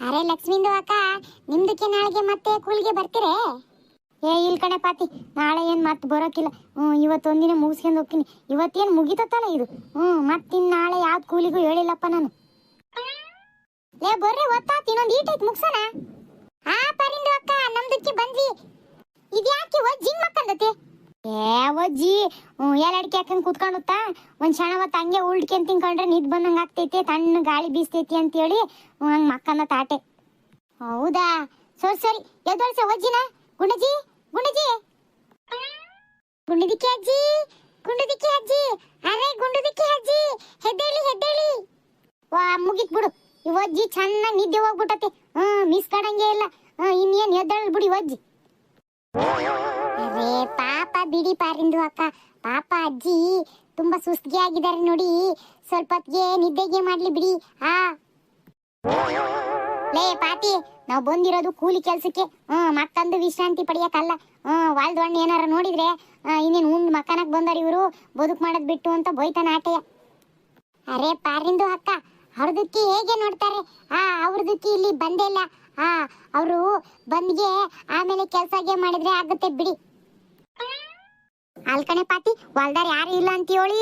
ಅರೆ ಲಕ್ಷ್ಮಿಂದು ಅಕ್ಕ, ನಿಮ್ದಕ್ಕೆ ನಾಳೆಗೆ ಮತ್ತೆ ಕೂಲಿಗೆ ಬರ್ತೀರೇ? ಏ, ಇಲ್ ಕಣೆ ಪಾತಿ, ನಾಳೆ ಏನು ಮತ್ತೆ ಬರೋಕ್ಕಿಲ್ಲ ಹ್ಞೂ ಇವತ್ತೊಂದಿನ ಮುಗಿಸ್ಕೊಂಡು ಹೋಗ್ತೀನಿ. ಇವತ್ತೇನು ಮುಗಿತತ್ತಲ್ಲ ಇದು? ಹ್ಞೂ ಮತ್ತಿನ್ ನಾಳೆ ಯಾವ್ದು ಕೂಲಿಗೂ ಹೇಳಿಲ್ಲಪ್ಪ ನಾನು. ಲೇ ಬರ್ರಿ, ಒತ್ತಾತ್, ಇನ್ನೊಂದು ಈಟೈತ್ ಮುಗ್ಸೋಣ? ಆ ಪರಿಂದು ಅಕ್ಕ, ನಮ್ದಕ್ಕೆ ಬಂದ್ವಿ. ಇದ್ಯಾಕೆ ಒಜ್ಜಿಂಗ್ ಮಕ್ಕಂದತೆ? ಏ ಒಜ್ಜಿ ಅಡಿಕೆ ಹಾಕಂಗ್ ಕುತ್ಕೊಂಡುತ್ತಾ ಒಂದ್ ಕ್ಷಣ ಹೊತ್ತು ಹಂಗೆ ಉಳ್ಕೆ ತಿನ್ಕೊಂಡ್ರೆ ನಿದ್ ಬಂದಂಗ ಆಗ್ತೈತಿ ತಣ್ಣ ಗಾಳಿ ಬೀಸ್ತೈತಿ ಅಂತ ಹೇಳಿ ಹಂಗ್ ಮಕ್ಕಂದ ತಾಟೆ. ಹೌದಾ? ಸರಿ ಸರಿ. ಎದ್ದೊಳ್ಸ ಒಜ್ಜಿನ ಗುಂಡಜಿ ಗುಂಡಜಿ ಗುಂಡದಿಕ್ಕೆ ಅಜ್ಜಿ ಗುಂಡದಿಕ್ಕೆ ಅಜ್ಜಿ. ಅರೆ, ಗುಂಡದಿಕ್ಕೆ ಅಜ್ಜಿ. ಹೆದ್ದೇಳಿ ಹೆದ್ದೇಳಿ. ವಾ, ಮುಗಿತ್ ಬಿಡು. ಈ ಒಜ್ಜಿ ಚೆನ್ನಾಗಿ ನಿದ್ದೆ ಹೋಗ್ಬಿಟ್ಟತೆ ಹ್ಮ್, ಮಿಸ್ ಕಾಡಂಗೆ ಇಲ್ಲ. ಇನ್ನೇನ್ ಎದ್ದಳ್ ಬಿಡಿ ಒಜ್ಜಿ ಅರೇ ಪಾಪ ಬಿಡಿ ಪಾರಿಂದು ಅಕ್ಕ. ಪಾಪ ಅಜ್ಜಿ, ತುಂಬಾ ಸುಸ್ತಿಗೆ ಆಗಿದ್ದಾರೆ ನೋಡಿ. ಸ್ವಲ್ಪ ಹೊತ್ತಿಗೆ ನಿದ್ದೆಗೆ ಮಾಡ್ಲಿ ಬಿಡಿ. ಹಾ ಲೇ ಪಾತಿ, ನಾವು ಬಂದಿರೋದು ಕೂಲಿ ಕೆಲ್ಸಕ್ಕೆ. ಹ್ಮ್ ಮತ್ತಂದು ವಿಶ್ರಾಂತಿ ಪಡೆಯಕ್ಕಲ್ಲ ಹ್ಮ್, ವಾಲ್ದು ಹಣ್ಣು ಏನಾರ ನೋಡಿದ್ರೆ ಇನ್ನೇನು ಉಂಡ್ ಮಕ್ಕನಕ್ ಬಂದಾರ ಇವರು, ಬದುಕು ಮಾಡದ್ ಬಿಟ್ಟು ಅಂತ ಬೈತಾನ ಆಟೆಯ ಅರೆ ಪಾರಿಂದು ಅಕ್ಕ, ಅವ್ರದಕ್ಕೆ ಹೇಗೆ ನೋಡ್ತಾರೆ? ಆ, ಅವ್ರದಕ್ಕೆ ಇಲ್ಲಿ ಬಂದೇ ಆ, ಅವರು ಬಂದ್ಗೆ ಆಮೇಲೆ ಕೆಲ್ಸಗೆ ಮಾಡಿದ್ರೆ ಆಗುತ್ತೆ ಬಿಡಿ. ಅಲ್ಕಣೆ ಪಾತಿ, ಹೊಲ್ದಾರ ಯಾರು ಇಲ್ಲ ಅಂತ ಹೇಳಿ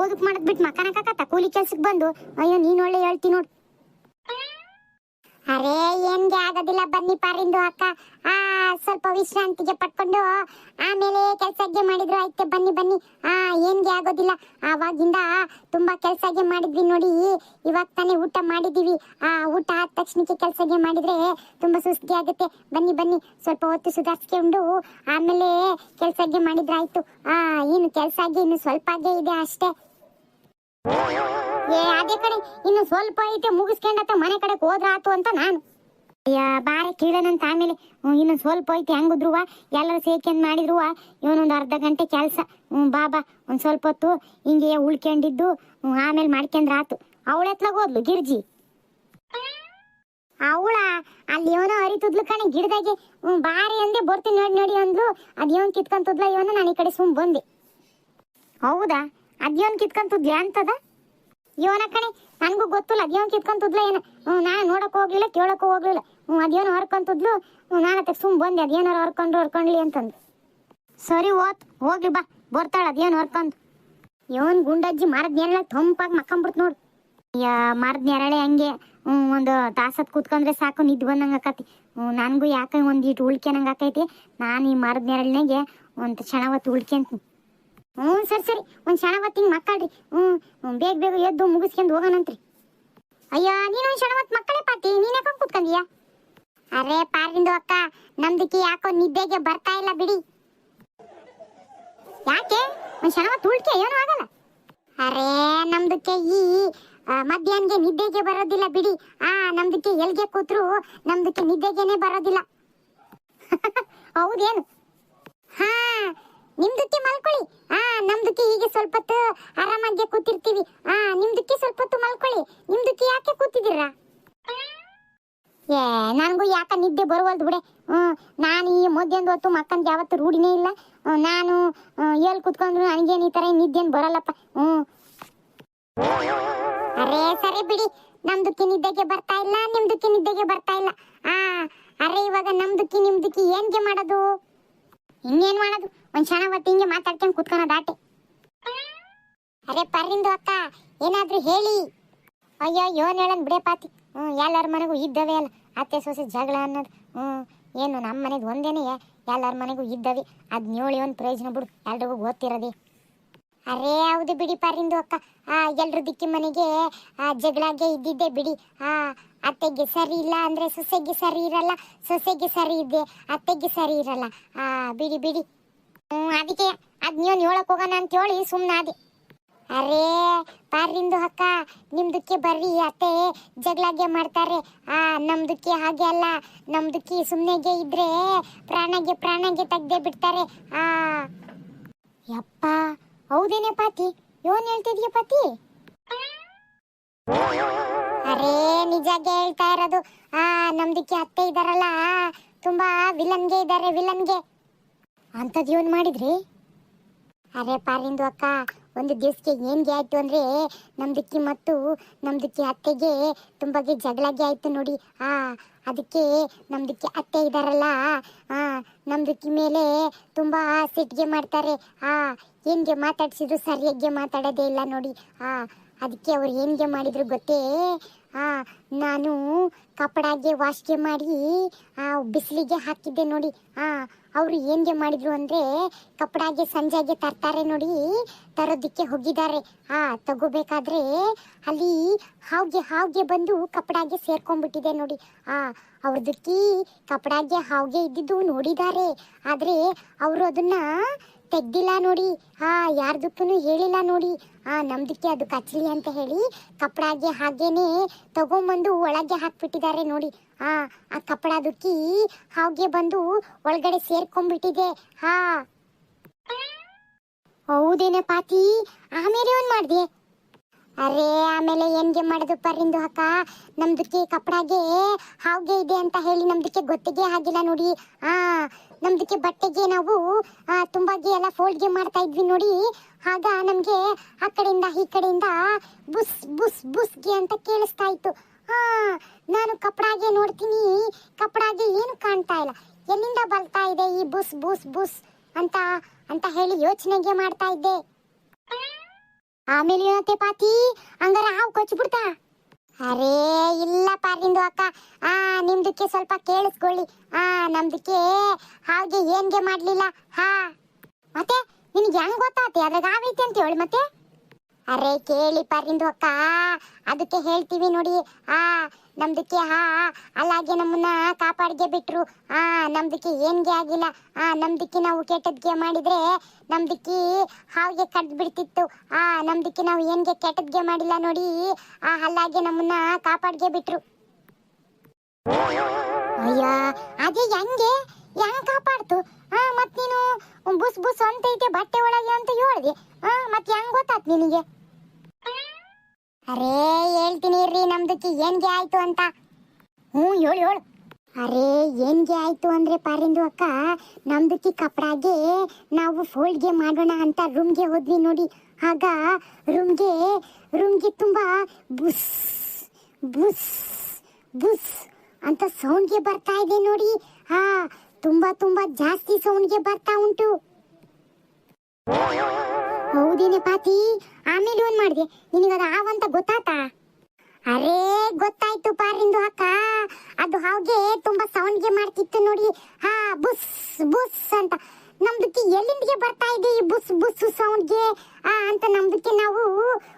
ಬದುಕು ಮಾಡದ್ ಬಿಟ್ಟು ಮಕ್ಕನ ಕೂಲಿ ಕೆಲ್ಸಕ್ಕೆ ಬಂದು. ಅಯ್ಯೋ, ನೀನ್ ಒಳ್ಳೆ ಹೇಳ್ತಿ ನೋಡು. ಏನ್ಗೆ ಆಗೋದಿಲ್ಲ ಬನ್ನಿ ಪಾರಿಂದು ಅಕ್ಕ. ಆ, ಸ್ವಲ್ಪ ವಿಶ್ರಾಂತಿಗೆ ಪಟ್ಕೊಂಡು ಆಮೇಲೆ ಕೆಲಸಕ್ಕೆ ಮಾಡಿದ್ರು, ಆಯ್ತು ಬನ್ನಿ ಬನ್ನಿ. ಆ ಏನ್ಗೆ ಆಗೋದಿಲ್ಲ. ಆವಾಗಿಂದ ತುಂಬಾ ಕೆಲ್ಸಗೆ ಮಾಡಿದ್ವಿ ನೋಡಿ. ಇವಾಗ ತಾನೇ ಊಟ ಮಾಡಿದೀವಿ. ಆ, ಊಟ ಆದ ತಕ್ಷಣಕ್ಕೆ ಕೆಲ್ಸಗೆ ಮಾಡಿದ್ರೆ ತುಂಬಾ ಸುಸ್ತಿ ಆಗುತ್ತೆ. ಬನ್ನಿ ಬನ್ನಿ. ಸ್ವಲ್ಪ ಹೊತ್ತು ಸುಧಾರಿಸ್ಕೊಂಡು ಆಮೇಲೆ ಕೆಲ್ಸಗೆ ಮಾಡಿದ್ರೆ ಆಯ್ತು ಆ ಏನು ಕೆಲ್ಸಗೆ ಇನ್ನು ಆಗೇ ಇದೆ ಅಷ್ಟೇ. ಏ, ಅದೇ ಕಡೆ ಇನ್ನು ಸ್ವಲ್ಪ ಐತೆ ಮುಗಿಸ್ಕೊಂಡತ್ತ ಮನೆ ಕಡೆ ಹೋದ್ರ ಆತು ಅಂತ ನಾನು. ಅಯ್ಯ, ಬಾರೆ ಕೀಳನಂತ ಆಮೇಲೆ ಇನ್ನೊಂದು ಸ್ವಲ್ಪ ಹೋಯ್ತು ಹೆಂಗಿದ್ರುವ ಎಲ್ಲರೂ ಸೇಕೆಂದ್ ಮಾಡಿದ್ರು ಇವನೊಂದು ಅರ್ಧ ಗಂಟೆ ಕೆಲಸ. ಹ್ಞೂ ಬಾಬಾ ಒಂದು ಸ್ವಲ್ಪ ಹೊತ್ತು ಹಿಂಗೆ ಉಳ್ಕೊಂಡಿದ್ದು ಆಮೇಲೆ ಮಾಡ್ಕೊಂಡ್ರೆ ಆತು. ಅವಳೆತ್ಲಾಗ ಹೋದ್ಲು, ಗಿರ್ಜಿ? ಅವಳ, ಅಲ್ಲಿ ಇವನೋ ಹರಿತದ್ಲು ಕಣೆ, ಗಿಡದಾಗೆ. ಹ್ಞೂ, ಬಾರಿ ಅಂದೆ, ಬರ್ತೀನಿ ನೋಡಿ ನೋಡಿ ಅಂದ್ಲು. ಅದೇವನ್ ಕಿತ್ಕೊಂತದ್ಲ, ಇವನು ನಾನು ಈ ಕಡೆ ಸುಮ್ ಬಂದೆ. ಹೌದಾ? ಅದೇವನ್ ಕಿತ್ಕೊಂತದ್ಲ ಅಂತದ? ಇವನ ಕಣಿ, ನನಗೂ ಗೊತ್ತಿಲ್ಲ ಅದೇನು ಕಿತ್ಕೊಂತದ್ಲ ಏನ? ನಾನು ನೋಡಕ್ಕೆ ಹೋಗ್ಲಿಲ್ಲ, ಕೇಳಕ್ಕೂ ಹೋಗ್ಲಿಲ್ಲ. ಅದೇನೋ ಹರ್ಕೊಂತಿದ್ಲು. ನಾನು ಅದಕ್ಕೆ ಸುಮ್ ಬಂದೆ ಅದೇನಾರು ಹರ್ಕೊಂಡ್ರು, ಹರ್ಕೊಂಡ್ಲಿ ಅಂತಂದು. ಸರಿ ಓತ್ ಹೋಗ್ಲಿ ಬಾ, ಬರ್ತಾಳ ಅದೇನು ಹೊರ್ಕೊಂಡು ಇವನ್ ಗುಂಡಜ್ಜಿ ಮರದ ನೆರಳ ತಂಪಾಗಿ ಮಕ್ಕಂಬಿಡ್ತು ನೋಡು. ಮರದ ನೆರಳೆ ಹಂಗೆ ಒಂದು ತಾಸತ್ ಕೂತ್ಕೊಂಡ್ರೆ ಸಾಕು, ನಿದ್ದು ಬಂದಂಗೆ ಆಕತಿ. ನನಗೂ ಯಾಕೆ ಒಂದಿಟ್ಟು ಉಳ್ಕೆನಂಗೆ ಆಕೈತಿ. ನಾನು ಈ ಮರದ ನೆರಳಿನಾಗೆ ಒಂದು ಕ್ಷಣ ಹೊತ್ತು ಉಳ್ಕೊಂತೀನಿ ಹ್ಞೂ, ಸರಿ ಸರಿ. ಒಂದು ಹೊತ್ತು ಹಿಂಗೆ ಮಕ್ಕಳ್ರಿ. ಹ್ಞೂ ಬೇಗ ಬೇಗ ಎದ್ದು ಮುಗಿಸ್ಕೊಂಡು ಹೋಗೋಣಂತ್ರಿ. ಅಯ್ಯ, ನೀನು ಒಂದು ಹೊತ್ತು ಮಕ್ಕಳೇ ಪಾತಿ. ನೀನು ಯಾಕೆ ಅರೇ ಅರೆ ಪಾರ್ಲಿಂದು ಅಕ್ಕ ನಮ್ದಕ್ಕೆ ಯಾಕೋ ನಿದ್ದೆಗೆ ಬರ್ತಾ ಇಲ್ಲ ಬಿಡಿ. ಯಾಕೆ? ಒಂದು ಹೊತ್ತು ಉಳ್ಕೆ, ಏನೂ ಆಗಲ್ಲ. ಅರೆ ನಮ್ದಕ್ಕೆ ಈ ಮಧ್ಯಾಹ್ನಗೆ ನಿದ್ದೆಗೆ ಬರೋದಿಲ್ಲ ಬಿಡಿ. ಆ ನಮ್ದಕ್ಕೆ ಎಲ್ಗೆ ಕೂತ್ರು ನಮ್ದಕ್ಕೆ ನಿದ್ದೆಗೆನೆ ಬರೋದಿಲ್ಲ. ಹೌದೇನು? ಹಾ ನಿಮ್ದಕ್ಕೆ ಮಲ್ಕೊಳ್ಳಿ. ಆ ನಮ್ದಕ್ಕೆ ಹೀಗೆ ಸ್ವಲ್ಪ ಹೊತ್ತು ಆರಾಮಾಗಿ ಕೂತಿರ್ತೀವಿ. ಆ ನಿಮ್ದಕ್ಕೆ ಸ್ವಲ್ಪ ಹೊತ್ತು ಮಲ್ಕೊಳ್ಳಿ. ನಿಮ್ದಕ್ಕೆ ಯಾಕೆ ಕೂತಿದ್ದೀರಾ? ಏ, ನನಗೂ ಯಾಕ ನಿದ್ದೆ ಬರುವಲ್ದು ಬಿಡೆ. ಹ್ಮ್ ನಾನು ಈ ಮಧ್ಯಾಹ್ನದ ಹೊತ್ತು ಮಕ್ಕಂದು ಯಾವತ್ತು ರೂಢಿನೇ ಇಲ್ಲ. ನಾನು ಎಲ್ಲಿ ಕುತ್ಕೊಂಡ್ರು ನನಗೇನು ಈ ಥರ ನಿದ್ದೆನ್ ಬರಲ್ಲಪ್ಪ. ಹ್ಮ್ ಅರೇ, ಸರಿ ಬಿಡಿ. ನಮ್ದಕ್ಕೆ ನಿದ್ದೆಗೆ ಬರ್ತಾ ಇಲ್ಲ ನಿಮ್ದಕ್ಕೆ ನಿದ್ದೆಗೆ ಬರ್ತಾ ಇಲ್ಲ. ಆ, ಅರೆ, ಇವಾಗ ನಮ್ದಕ್ಕೆ ನಿಮ್ದಕ್ಕೆ ಏನ್ಗೆ ಮಾಡೋದು? ಇನ್ನೇನ್ ಮಾಡೋದು? ಒಂದ್ ಕ್ಷಣ ಮತ್ತೆ ಹಿಂಗೆ ಮಾತಾಡ್ಕೊಂಡು ಕುತ್ಕೊಳೋದು ಆಟೆ ಅರೆ ಪರ್ರಿಂದು ಅಕ್ಕ, ಏನಾದ್ರೂ ಹೇಳಿ. ಅಯ್ಯೋ ಯೋನ್ ಹೇಳನ್ ಬಿಡೆ ಪಾತಿ. ಹ್ಮ್ ಎಲ್ಲರ ಮನೆಗೂ ಇದ್ದವೇ ಅಲ್ಲ. ಅತ್ತೆ ಸೊಸೆ ಜಗಳ ಅನ್ನೋದು. ಹ್ಮ್, ಏನು ನಮ್ಮ ಮನೆಗ್ ಒಂದೇನೆ ಎಲ್ಲರ ಮನೆಗೂ ಇದ್ದವೆ. ಅದ್ ನೋಳಿ ಒಂದು ಪ್ರಯೋಜನ ಬಿಡು. ಎಲ್ರಿಗೂ ಗೊತ್ತಿರೋದೆ. ಅರೇ, ಹೌದು ಬಿಡಿ ಪರ್ರಿಂದು ಅಕ್ಕ. ಆ, ಎಲ್ರ ದಿಕ್ಕಿ ಮನೆಗೆ, ಆ, ಜಗಳಾಗೆ ಇದ್ದಿದ್ದೆ ಬಿಡಿ. ಆ, ಅತ್ತೆಗೆ ಸರಿ ಇಲ್ಲ ಅಂದ್ರೆ ಸೊಸೆಗೆ ಸರಿ ಇರಲ್ಲ. ಸೊಸೆಗೆ ಸರಿ ಇದೆ ಅತ್ತೆಗೆ ಸರಿ ಇರಲ್ಲ. ಆ, ಬಿಡಿ ಬಿಡಿ. ಹ್ಮ್ ಅದಕ್ಕೆ ಅದ್ ನೀವು ಹೇಳಕ್ ಹೋಗೋಣ ಅಂತ ಹೇಳಿ ಸುಮ್ಮನಾದೆ ಅರೇ ಪಾರಿಂದು ಅಕ್ಕ. ನಿಮ್ದಕ್ಕೆ ಬರ್ರಿ ಅತ್ತೆ ಜಗಳಾಗೆ ಮಾಡ್ತಾರೆ. ಆ, ನಮ್ದಕ್ಕೆ ಹಾಗೆ ಅಲ್ಲ. ನಮ್ದಕ್ಕೆ ಸುಮ್ಮನೆಗೆ ಇದ್ರೆ ಪ್ರಾಣಗೆ ಪ್ರಾಣಗೆ ತೆಗ್ದೇ ಬಿಡ್ತಾರೆ. ಆ. ಯಪ್ಪ, ಹೌದೇನೆ ಪಾತಿ? ಯೋನ್ ಹೇಳ್ತಿದ್ಯ ಪಾತಿ? ಅರೇ, ನಿಜಾಗೆ ಹೇಳ್ತಾ ಇರೋದು. ಆ, ನಮ್ದಕ್ಕೆ ಅತ್ತೆ ಇದಾರಲ್ಲ. ತುಂಬಾ ವಿಲನ್ಗೆ ಇದ್ದಾರೆ ವಿಲನ್ಗೆ ಅಂತದ್ ಜೀವನ ಮಾಡಿದ್ರಿ? ಅರೆ ಪಾರಿಂದು ಅಕ್ಕ, ಒಂದು ದಿವಸಕ್ಕೆ ಏನ್ಗೆ ಆಯಿತು ಅಂದರೆ ನಮ್ದಕ್ಕಿ ಮತ್ತು ನಮ್ದಕ್ಕಿ ಅತ್ತೆಗೆ ತುಂಬಾಗೆ ಜಗಳಾಗಿ ಆಯ್ತು ನೋಡಿ. ಆ, ಅದಕ್ಕೆ ನಮ್ದಕ್ಕಿ ಅತ್ತೆ ಇದ್ದಾರಲ್ಲ ನಮ್ದಕ್ಕಿ ಮೇಲೆ ತುಂಬಾ ಸಿಟ್ಟಿಗೆ ಮಾಡ್ತಾರೆ. ಆ, ಏನ್ಗೆ ಮಾತಾಡ್ಸಿದ್ರು ಸರಿಯಾಗಿ ಮಾತಾಡೋದೇ ಇಲ್ಲ ನೋಡಿ. ಆ, ಅದಕ್ಕೆ ಅವ್ರು ಏನ್ಗೆ ಮಾಡಿದ್ರು ಗೊತ್ತೇ ನಾನು ಕಪಡಾಗೆ ವಾಶ್ಗೆ ಮಾಡಿ ಬಿಸಿಲಿಗೆ ಹಾಕಿದ್ದೆ ನೋಡಿ. ಆ, ಅವರು ಏನ್ಗೆ ಮಾಡಿದ್ರು ಅಂದ್ರೆ ಕಪಡಾಗೆ ಸಂಜೆಗೆ ತರ್ತಾರೆ ನೋಡಿ, ತರೋದಕ್ಕೆ ಹೋಗಿದ್ದಾರೆ. ಆ, ತಗೋಬೇಕಾದ್ರೆ ಅಲ್ಲಿ ಹಾವ್ಗೆ ಹಾವ್ಗೆ ಬಂದು ಕಪಡಾಗೆ ಸೇರ್ಕೊಂಡ್ಬಿಟ್ಟಿದೆ ನೋಡಿ. ಆ ಅವ್ರದಕ್ಕಿ ಕಪಡಾಗೆ ಹಾವ್ಗೆ ಇದ್ದಿದ್ದು ನೋಡಿದ್ದಾರೆ. ಆದ್ರೆ ಅವರು ಅದನ್ನ ತೆಗ್ದಿಲ್ಲ ನೋಡಿ. ಹಾ ಯಾರ್ದಕ್ಕೂ ಹೇಳಿಲ್ಲ ನೋಡಿ. ಆ, ನಮ್ದಕ್ಕೆ ಅದು ಕಚ್ಲಿ ಅಂತ ಹೇಳಿ ಕಪ್ಪಡಾಗೆ ಹಾಗೇನೆ ತಗೊಂಬಂದು ಒಳಗೆ ಹಾಕ್ಬಿಟ್ಟಿದ್ದಾರೆ ನೋಡಿ. ಆ ಆ ಕಪಡದಕ್ಕಿ ಹಾಗೆ ಬಂದು ಒಳಗಡೆ ಸೇರ್ಕೊಂಡ್ಬಿಟ್ಟಿದೆ. ಹಾ. ಹೌದೇನೆ ಪಾತಿ? ಆಮೇಲೆ ಒಂದ್ ಮಾಡ್ದೆ? ಅರೇ, ಆಮೇಲೆ ಏನ್ಗೆ ಮಾಡೋದು ಪರಿಂದು ಅಕ್ಕ? ನಮ್ದಕ್ಕೆ ಕಪಡಾಗೆ ಹಾಗೆ ಇದೆ ಅಂತ ಹೇಳಿ ನಮ್ದಕ್ಕೆ ಗೊತ್ತಿಗೆ ಆಗಿಲ್ಲ ನೋಡಿ. ಆ, ನಮ್ದಕ್ಕೆ ಬಟ್ಟೆಗೆ ನಾವು ತುಂಬಾಗಿ ಎಲ್ಲ ಫೋಲ್ಡ್ಗೆ ಮಾಡ್ತಾ ಇದ್ವಿ ನೋಡಿ. ಆಗ ನಮ್ಗೆ ಆ ಕಡೆಯಿಂದ ಈ ಕಡೆಯಿಂದ ಬುಸ್ ಬುಸ್ ಬುಸ್ಗೆ ಅಂತ ಕೇಳಿಸ್ತಾ ಇತ್ತು. ಹಾ ನಾನು ಕಪಡಾಗೆ ನೋಡ್ತೀನಿ ಕಪಡಾಗೆ ಏನು ಕಾಣ್ತಾ ಇಲ್ಲ. ಎಲ್ಲಿಂದ ಬರ್ತಾ ಇದೆ ಈ ಬುಸ್ ಬುಸ್ ಬುಸ್ ಅಂತ ಅಂತ ಹೇಳಿ ಯೋಚನೆಗೆ ಮಾಡ್ತಾ ಇದ್ದೆ. ಆಮೇಲೆ ಏನತ್ತೆ ಪಾತಿ? ಹಂಗಾರ ಹಾವು ಕಚ್ಬಿಡ್ತಾ ಅರೇ ಇಲ್ಲ ಪಾರಿಂದು ಅಕ್ಕ. ಆ, ನಿಮ್ದಕ್ಕೆ ಸ್ವಲ್ಪ ಕೇಳಿಸ್ಕೊಳ್ಳಿ. ಆ, ನಮ್ದಕ್ಕೆ ಹಾಗೆ ಏನ್ಗೆ ಮಾಡ್ಲಿಲ್ಲ? ಹಾ. ಮತ್ತೆ, ನಿನ್ಗೆ ಹೆಂಗ್ ಗೊತ್ತಾತಿ? ಅದ್ರಾಗ ಆಗೈತೆ ಅಂತ ಹೇಳಿ ಮತ್ತೆ? ಅರೆ ಕೇಳಿ ಪರಿಂದು ಅಕ್ಕ. ಅದಕ್ಕೆ ಹೇಳ್ತೀವಿ ನೋಡಿ. ಆ, ನಮ್ದಕ್ಕೆ ಹಾ ಅಲ್ಲಾಗೆ ನಮ್ಮನ್ನ ಕಾಪಾಡ್ಗೆ ಬಿಟ್ರು. ಆ, ನಮ್ದಕ್ಕೆ ಏನ್ಗೆ ಆಗಿಲ್ಲ. ಆ, ನಮ್ದಕ್ಕೆ ನಾವು ಕೆಟ್ಟದ್ಗೆ ಮಾಡಿದ್ರೆ ನಮ್ದಕ್ಕೆ ಹಾವಿಗೆ ಕಟ್ ಬಿಡ್ತಿತ್ತು ಆ, ನಮ್ದಕ್ಕೆ ನಾವು ಏನ್ಗೆ ಕೆಟ್ಟದ್ಗೆ ಮಾಡಿಲ್ಲ ನೋಡಿ. ಆ, ಅಲ್ಲಾಗೆ ನಮ್ಮನ್ನ ಕಾಪಾಡ್ಗೆ ಬಿಟ್ರು. ಅಯ್ಯ, ಅದೇ ಹೆಂಗೆ? ಹೆಂಗ್ ಕಾಪಾಡ್ತು? ಹಾ ಮತ್ ನೀನು ಬುಸ್ ಬುಸ್ ಅಂತ ಐತೆ ಬಟ್ಟೆ ಒಳಗೆ ಅಂತ ಹೇಳ್ದೆ. ಆ, ಮತ್ತೆ ಹೆಂಗ್ ಗೊತ್ತಾತ್ ನಿನಗೆ? ಅರೇ, ಹೇಳ್ತೀನಿ ಇರ್ರಿ, ನಮ್ದಕ್ಕೆ ಏನ್ಗೆ ಆಯ್ತು ಅಂತ. ಹ್ಞೂ, ಹೇಳು ಹೇಳು. ಅರೇ ಏನ್ಗೆ ಆಯ್ತು ಅಂದ್ರೆ ಪಾರಿಂದು ಅಕ್ಕ, ನಮ್ದಕ್ಕೆ ಕಪಡಾಗೆ ನಾವು ಫೋಲ್ಡ್ಗೆ ಮಾಡೋಣ ಅಂತ ರೂಮ್ಗೆ ಹೋದ್ವಿ ನೋಡಿ. ಆಗ ರೂಮ್ಗೆ ರೂಮ್ಗೆ ತುಂಬಾ ಬುಸ್ ಬುಸ್ ಬುಸ್ ಅಂತ ಸೌಂಡ್ಗೆ ಬರ್ತಾ ಇದೆ ನೋಡಿ. ಹಾ ತುಂಬಾ ತುಂಬಾ ಜಾಸ್ತಿ ಸೌಂಡ್ಗೆ ಬರ್ತಾ ಉಂಟು. ಹೌದೇನೆ ಪಾತಿ. ಆಮೇಲೆ ಏನ್ ಮಾಡಿದೆ. ನಿನಗದು ಹಾವಂತ ಗೊತ್ತಾತ? ಅರೇ, ಗೊತ್ತಾಯ್ತು ಪಾರಿಂದು ಅಕ್ಕ. ಅದು ಹಾಗೆ ತುಂಬಾ ಸೌಂಡ್ಗೆ ಮಾಡ್ತಿತ್ತು ನೋಡಿ. ಹಾ, ಬುಸ್ ಬುಸ್ ಅಂತ. ನಮ್ದಕ್ಕೆ ಎಲ್ಲಿಂದಿಗೆ ಬರ್ತಾ ಇದೆ ಈ ಬುಸ್ ಬುಸ್ ಸೌಂಡ್ಗೆ ಆ, ಅಂತ ನಮ್ದಕ್ಕೆ ನಾವು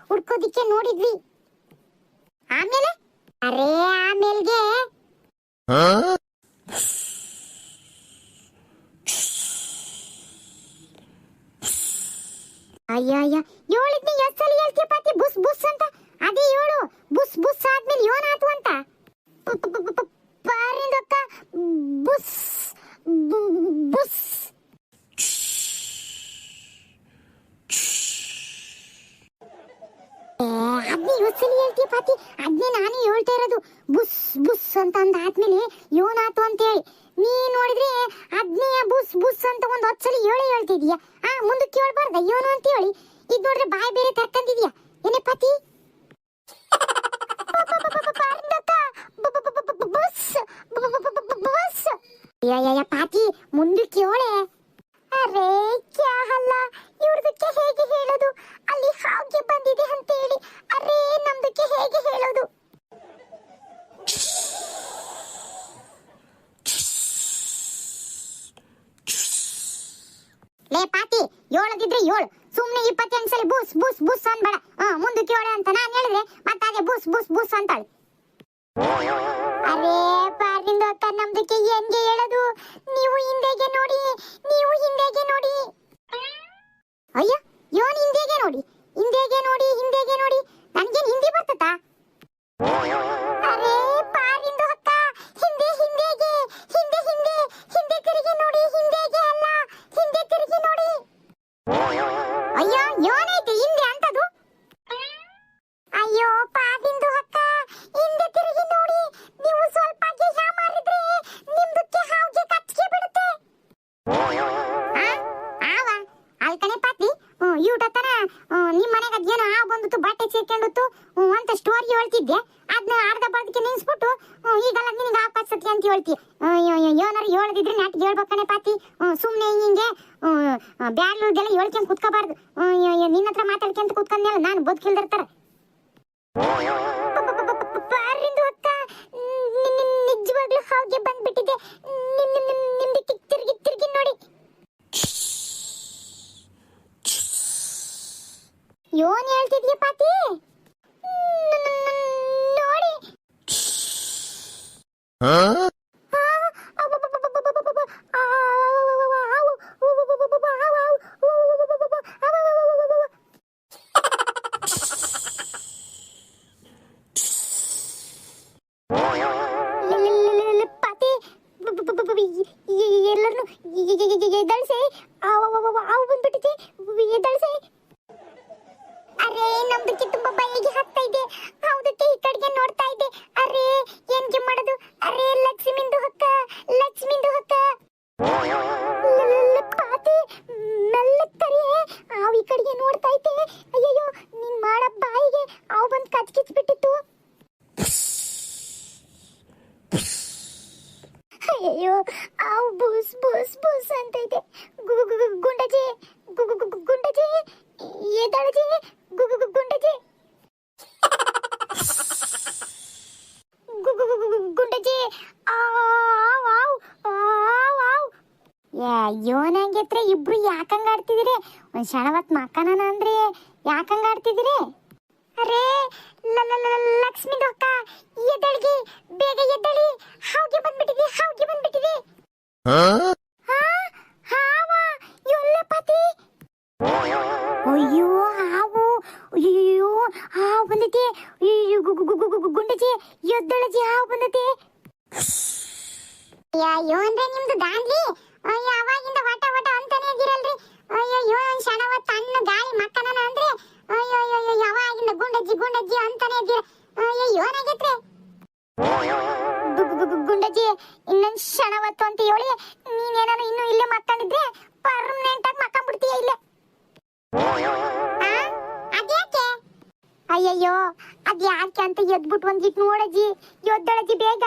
ಹುಡ್ಕೋದಿಕ್ಕೆ ನೋಡಿದ್ವಿ. ಆಮೇಲೆ? ಅರೇ, ಆಮೇಲ್ಗೆ? ಅಯ್ಯ ಅಯ್ಯ ಹೇಳಿದ್ನಿ ಎಷ್ಟ್ ಸಲ ಹೇಳ್ತೀಯ ಪಾತಿ ಬುಸ್ ಬುಸ್ ಅಂತ? ಅದೇ ಹೇಳು ಬುಸ್ ಬುಸ್ ಆದ್ಮೇಲೆ ಏನಾತು ಅಂತ? ಪಾರಿಂದಕ್ಕ ಬುಸ್ ಬುಸ್. ಅದ್ನೇ ಹೇಳ್ತೀಯ ಪಾತಿ? ಅದ್ನೇ ನಾನು ಹೇಳ್ತಾ ಇರೋದು. ಬುಸ್ ಬುಸ್ ಅಂತ ಅಂದ ಆದ್ಮೇಲೆ ಯೋನಾತು ಅಂತ ಹೇಳಿ ನೀ ನೋಡಿದ್ರೆ ಅದ್ನೇ ಬುಸ್ ಬುಸ್ ಅಂತ ಒಂದು ಹತ್ತು ಸಲ ಹೇಳೇ ಹೇಳ್ತಿದೀಯ ಆ ಮುಂದಕ್ಕೆ ಕೇಳ್ಬಾರ್ದ. ಯೋನು ಅಂತ ಹೇಳಿ ಇದು ನೋಡ್ರೆ ಬಾಯಿ ಬೇರೆ ತರ್ಕಂದಿದ್ಯಾ ಏನೇ ಪಾತಿ? ಪಾತಿ ಮುಂದಕ್ಕೆ ಹೇಳೆ ಅರೇ, ಕ್ಯಾ ಅಲ್ಲ ಇವ್ರದಕ್ಕೆ ಹೇಗೆ ಹೇಳೋದು? ಅಲ್ಲಿ ಹಾಗೆ ಬಂದಿದೆ ಅಂತ ಹೇಳಿ ಅರೇ ನಮ್ದಕ್ಕೆ ಹೇಗೆ ಹೇಳೋದು ಲೇ ಪಾತಿ ಹೇಳದಿದ್ರೆ ಏಳು ಸುಮ್ನೆ ಇಪ್ಪತ್ತೆಂಟು ಸಲ ಬೂಸ್ ಬೂಸ್ ಬೂಸ್ ಅನ್ಬೇಡ. ಹಾ ಮುಂದಕ್ಕೆ ಅಂತ ನಾನು ಹೇಳಿದ್ರೆ ಮತ್ತೆ ಅದೇ ಬೂಸ್ ಬೂಸ್ ಬೂಸ್ ಅಂತಾಳೆ. ಅರೇ ಅಕ್ಕ ನಮ್ದಕ್ಕೆ ಹೆಂಗೆ ಹೇಳೋದು? ನೀವು ಹಿಂದೆಗೆ ನೋಡಿ, ನೀವು ಹಿಂದೆಗೆ ನೋಡಿ. ಅಯ್ಯ ಯೋನ್ ಹಿಂದೆಗೆ ನೋಡಿ ಹಿಂದೆಗೆ ನೋಡಿ ಹಿಂದೆಗೆ ನೋಡಿ. ಬಟ್ಟೆ ಸೇರ್ಕೊಂಡಿತ್ತು ಅಂತ ಸ್ಟೋರಿ ಹೇಳ್ತಿದ್ದೆ. ಅದ್ನ ಅರ್ಧ ಬರ್ದಕ್ಕೆ ನಿಲ್ಸ್ಬಿಟ್ಟು ಈಗಲ್ಲ ನಿನಗೆ ಆಕತ್ ಸತ್ಯ ಅಂತ ಹೇಳ್ತಿ. ಏನಾರು ಹೇಳದಿದ್ರೆ ನಾಟಕ ಹೇಳ್ಬೇಕಾನೆ ಪಾತಿ. ಸುಮ್ಮನೆ ಹಿಂಗೆ ಬ್ಯಾಡ್ಲೂರ್ದೆಲ್ಲ ಹೇಳ್ಕೊಂಡ್ ಕುತ್ಕೋಬಾರ್ದು. ನಿನ್ನ ಹತ್ರ ಮಾತಾಡ್ಕೊಂತ ಕುತ್ಕೊಂಡ್ಮೇಲೆ ನಾನು ಬದುಕಿಲ್ದಿರ್ತಾರ. ನಿಜವಾಗ್ಲೂ ಹಾಗೆ ಬಂದ್ಬಿಟ್ಟಿದೆ. ನಿಮ್ದು ತಿರ್ಗಿ ತಿರ್ಗಿ ನೋಡಿ. ಯೋನ್ ಹೇಳ್ತಿದ್ಯ ಪಾತಿ? ನೋಡಿ. ಅದಕ್ಕೆ ತುಂಬಾ ಬಾಯಿಗೆ ಹಾಕ್ತಾ ಇದೆ. ಅಯ್ಯೋ ನಂಗೆ ಇಬ್ರು ಯಾಕಂಗ ಆಡ್ತಿದಿರಿ ಒಂದ್ ಶಣವತ್ ಮಕ್ಕನ ಅಂದ್ರೆ ಯಾಕಂಗ ಆಡ್ತಿದಿರಿ ಅರೇ ಲಕ್ಷ್ಮಿ ದೊಕ್ಕ ಎದ್ದಳಿಗೆ ಬೇಗ ಎದ್ದಳಿ ಹಾಗೆ ಬಂದ್ಬಿಟ್ಟಿದೆ ಹಾಗೆ ಬಂದ್ಬಿಟ್ಟಿದೆ ಅಯ್ಯೋ ಹಾವು ಅಯ್ಯೋ ಹಾವು ಬಂದೈತೆ. ಗುಂಡಜಿ ಎದ್ದಳಜಿ ಹಾವು ಬಂದತೆ. ಅಯ್ಯೋ ಅಂದ್ರೆ ನಿಮ್ದು ದಾಂಡ್ಲಿ? ಅಯ್ಯೋ, ಅವಾಗಿಂದ ವಟ ವಟ ಅಂತಾನೆ ಇದಿರಲ್ರಿ ಅಯ್ಯೋ ಕ್ಷಣ ಹೊತ್ತು ತಣ್ಣ ಗಾಳಿ ಮಕ್ಕನ ಅಂದ್ರೆ. ಅಯ್ಯೋ ಅಯ್ಯೋ ಅಯ್ಯೋ ಯಾವಾಗಿಂದ ಗುಂಡಜ್ಜಿ ಗುಂಡಜ್ಜಿ ಅಂತಾನೆ ಇದ್ದೀರ. ಅಯ್ಯೋ ಏನಾಗೈತ್ರಿ? ಗುಂಡಜ್ಜಿ, ಇನ್ನೊಂದ್ ಕ್ಷಣ ಅಂತ ಹೇಳಿ ನೀನೇನಾರು ಇನ್ನು ಇಲ್ಲೇ ಮಕ್ಕಂಡಿದ್ರೆ ಪರ್ಮನೆಂಟ್ ಆಗಿ ಮಕ್ಕಂಬಿಡ್ತೀಯ ಇಲ್ಲೇ. ಅಯ್ಯಯ್ಯೋ, ಅದ್ಯಾಕೆ ಅಂತ ಎದ್ಬಿಟ್ಟು ಒಂದಿಟ್ ನೋಡಜ್ಜಿ. ಎದ್ದಳಜ್ಜಿ, ಬೇಗ.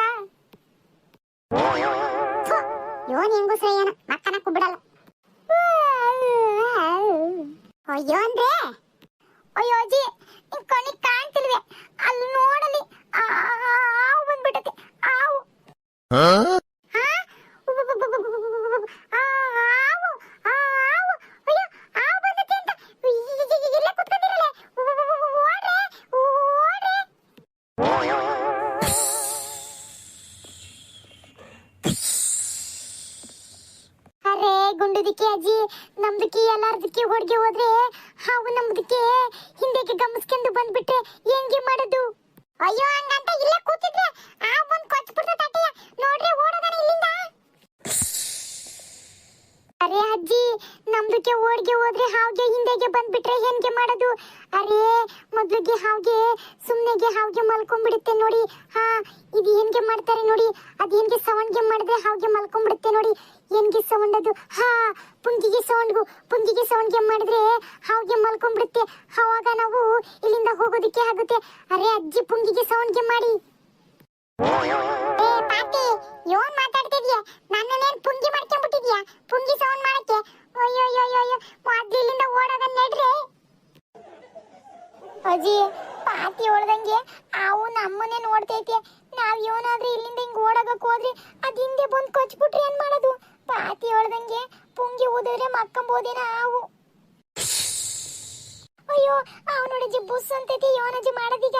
ಯೋನ್ ಹೆಂಗು ಸರಿಯನ. ಮಕ್ಕನ ಬಿಡಲ್ಲ ಅಯ್ಯೋ ಅಂದ್ರೆ? ಅಯ್ಯೋ ಅಜ್ಜಿ, ನಿನ್ ಕಣ್ಣಿಗ್ ಕಾಣ್ತಿಲ್ವೇ? ಅಲ್ಲಿ ನೋಡಲಿ. ಆವು ಬಂದ್ಬಿಟ್ಟತೆ ಆವು ಮಾಡೋದು ಅರೆ ಮೊದ್ಲಿಗೆ ಹಾಗೆ ಸುಮ್ಮನೆಗೆ ಹಾಗೆ ಮಲ್ಕೊಂಡ್ಬಿಡುತ್ತೆ ನೋಡಿ. ಹಾ, ಇದು ಹೆಂಗೆ ಮಾಡ್ತಾರೆ ನೋಡಿ. ಅದ್ ಹೆಂಗೆ ಸೌಂಡ್ಗೆ ಮಾಡಿದ್ರೆ ಹಾಗೆ ಮಲ್ಕೊಂಡ್ಬಿಡುತ್ತೆ ನೋಡಿ. ಹೆಂಗೆ ಸೌಂಡ್ ಅದು ಹಾ ಪುಂಗಿಗೆ ಸೌಂಡ್ಗು ಸೌಂಡ್ ಸೌಂಡ್ಗೆ ಮಾಡಿದ್ರೆ ಹಾಗೆ ಮಲ್ಕೊಂಡ್ಬಿಡುತ್ತೆ. ಆವಾಗ ನಾವು ಇಲ್ಲಿಂದ ಹೋಗೋದಕ್ಕೆ ಆಗುತ್ತೆ. ಅರೆ, ಅಜ್ಜಿ ಪುಂಗಿಗೆ ಸೌಂಡ್ಗೆ ಮಾಡಿ. ಏ ಪಾಟಿ ಯೋನ್ ಮಾತಾಡ್ತಿದ್ಯಾ? ನನ್ನನ್ನೇನ್ ಪುಂಗಿ ಮಾಡ್ಕೊಂಡ್ಬಿಟ್ಟಿದ್ಯಾ? ಪುಂಗಿ ಸೌಂಡ್ ಮಾಡಕ್ಕೆ? ಅಯ್ಯೋ ಅಯ್ಯೋ ಅಯ್ಯೋ ಇಲ್ಲಿಂದ ಓಡೋದನ್ನ ನಡ್ರಿ. ಅಜ್ಜಿ ಪಾತಿ ಹೊಡೆದಂಗೆ ಅವು ನಮ್ಮನ್ನೇ ನೋಡ್ತೈತೆ. ನಾವ್ ಏನಾದ್ರೂ ಇಲ್ಲಿಂದ ಹಿಂಗ್ ಓಡಾಗಕ್ ಹೋದ್ರಿ ಅದ್ ಹಿಂದೆ ಬಂದ್ ಕೊಚ್ಬಿಟ್ರಿ ಏನ್ ಮಾಡೋದು? ಪಾತಿ ಹೊಡೆದಂಗೆ ಪುಂಗಿ ಊದಿದ್ರೆ ಮಕ್ಕಂಬೋದೇನ ಅವು. ಅಯ್ಯೋ ಅವನೊಡಜಿ ಬುಸ್ ಅಂತೈತಿ. ಯೋನಜಿ ಮಾಡೋದೀಗ?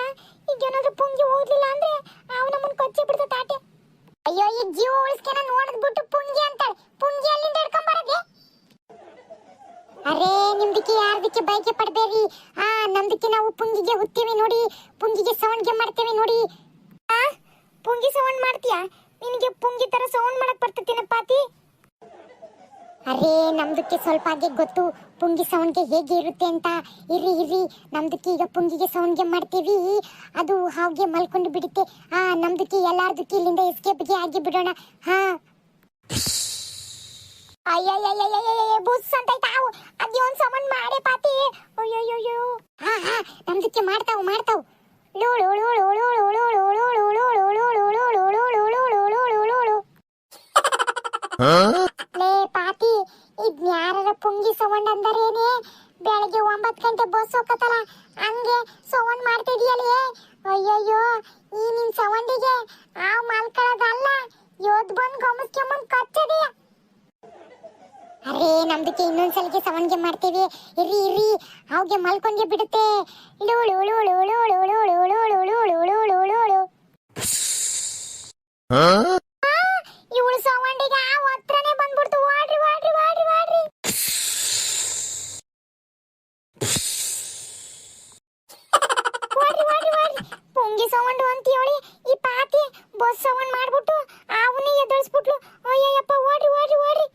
ಈಗ ಏನಾದ್ರು ಪುಂಗಿ ಓದ್ಲಿಲ್ಲ ಅಂದ್ರೆ ಅವ್ ನಮ್ಮನ್ ಕೊಚ್ಚಿ ಬಿಡ್ತ ತಾಟೆ. ಅಯ್ಯೋ, ಈ ಜೀವ ಉಳಿಸ್ಕೆನ ನೋಡಿದ್ಬಿಟ್ಟು ಪುಂಗಿ ಅಂತಾಳೆ. ಪುಂಗಿ ಅಲ್ಲಿಂದ ಹಿಡ್ಕೊಂಡ್ ಬರದೆ? ಅರೇ, ನಿಮ್ದಕ್ಕೆ ಯಾರ್ದಕ್ಕೆ ಬೈಕೆ ಪಡ್ಬೇರಿ ಆ, ನಮ್ದಕ್ಕೆ ನಾವು ಪುಂಗಿಗೆ ಹುತ್ತೀವಿ ನೋಡಿ, ಪುಂಗಿಗೆ ಸೌಂಡ್ಗೆ ಮಾಡ್ತೇವೆ ನೋಡಿ. ಆ, ಪುಂಗಿ ಸೌಂಡ್ ಮಾಡ್ತೀಯಾ? ನಿನಗೆ ಪುಂಗಿ ತರ ಸೌಂಡ್ ಮಾಡಕ್ ಬರ್ತೈತಿನ ಪಾತಿ. ಅರೇ, ನಮ್ದಕ್ಕೆ ಸ್ವಲ್ಪ ಹಾಗೆ ಗೊತ್ತು, ಪುಂಗಿ ಸೌಂಡ್ಗೆ ಹೇಗೆ ಇರುತ್ತೆ ಅಂತ. ಇರಿ ಇರಿ ನಮ್ದಕ್ಕೆ ಈಗ ಪುಂಗಿಗೆ ಸೌಂಡ್ಗೆ ಮಾಡ್ತೀವಿ. ಅದು ಹಾಗೆ ಮಲ್ಕೊಂಡು ಬಿಡುತ್ತೆ. ಆ, ನಮ್ದಕ್ಕೆ ಎಲ್ಲಾರ್ದಕ್ಕೆ ಇಲ್ಲಿಂದ ಎಸ್ಕೇಪ್ಗೆ ಆಗಿ ಬಿಡೋಣ. ಹಾ. ಅಯ್ಯಯ್ಯಯ್ಯಯ್ಯಯ್ಯ ಬುಸ್ ಅಂತ ತಾವು ಅದ್ಯೋನ್ ಸಮನ್ ಮಾಡೇ ಪಾತಿ ಅಯ್ಯಯ್ಯಯ್ಯೋ ಹಾ ಹಾ ನಮ್ದಕ್ಕೆ ಮಾಡ್ತಾವು ಮಾಡ್ತಾವು ಲೋ ಲೋ ಲೋ ಲೋ ಲೋ ಲೋ ಲೋ ಲೋ ಲೋ ಲೋ ಲೋ ಲೋ ಲೋ ಪಾತಿ ಇದ್ನ್ಯಾರರ ಯಾರ ಪುಂಗಿ ಸೌಂಡ್ ಅಂದರೇನೆ ಬೆಳಗ್ಗೆ ಒಂಬತ್ತು ಗಂಟೆ ಬಸ್ ಹೋಗತ್ತಲ್ಲ ಹಂಗೆ ಸೌಂಡ್ ಮಾಡ್ತಿದ್ಯಲ್ಲೇ ಅಯ್ಯಯ್ಯೋ ಈ ನಿನ್ ಸೌಂಡಿಗೆ ಆ ಮಲ್ಕೊಳ್ಳೋದಲ್ಲ ಯೋದ್ ಬಂದ್ ಗಮಸ್ಕೆಂಬಂದ್ ಕಚ್ಚದಿಯ ಅರೇ ನಮ್ದಕ್ಕೆ ಇನ್ನೊಂದ್ಸಲಕ್ಕೆ ಸವನ್ಗೆ ಮಾಡ್ತೀವಿ. ಇರಿ ಇರ್ರಿ. ಅವ್ಗೆ ಮಲ್ಕೊಂಡೇ ಬಿಡುತ್ತೆ. ಇವಳು ಸವಂಡಿಗೆ ಆ ಹತ್ರನೇ ಬಂದ್ಬಿಡ್ತು. ವಾಡ್ರಿ ವಾಡ್ರಿ ವಾಡ್ರಿ ವಾಡ್ರಿ. ವಾಡ್ರಿ ವಾಡ್ರಿ ವಾಡ್ರಿ. ಪೊಂಗಿ ಸವಂಡು ಅಂತ ಹೇಳಿ ಈ ಪಾತಿ ಬಸ್ ಸವಂಡ್ ಮಾಡ್ಬಿಟ್ಟು ಅವನೇ ಎದುರಿಸ್ಬಿಟ್ಲು ಅಯ್ಯಯ್ಯಪ್ಪ ವಾಡ್ರಿ ವಾಡ್ರಿ ವಾಡ್ರಿ.